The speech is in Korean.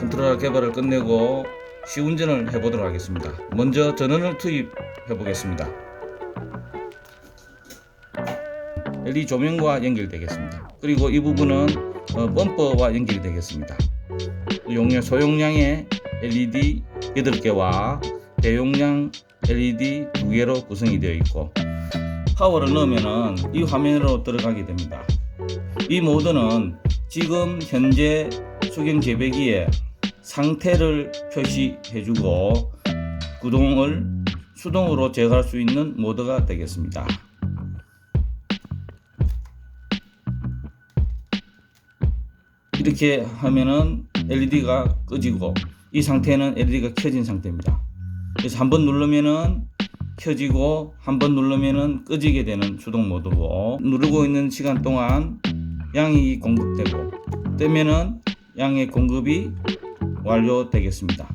컨트롤 개발을 끝내고 시운전을 해보도록 하겠습니다. 먼저 전원을 투입해 보겠습니다. LED 조명과 연결되겠습니다. 그리고 이 부분은 어, 범퍼와 연결이 되겠습니다. 용량 소용량의 LED 8개와 대용량 LED 2개로 구성이 되어 있고 파워를 넣으면은 이 화면으로 들어가게 됩니다. 이 모드는 지금 현재 수경 재배기에 상태를 표시해주고 구동을 수동으로 제어할 수 있는 모드가 되겠습니다. 이렇게 하면은 LED가 꺼지고 이 상태는 LED가 켜진 상태입니다. 그래서 한 번 누르면은 켜지고 한 번 누르면은 꺼지게 되는 수동 모드고 누르고 있는 시간 동안 양이 공급되고 뜨면은 양의 공급이 완료되겠습니다.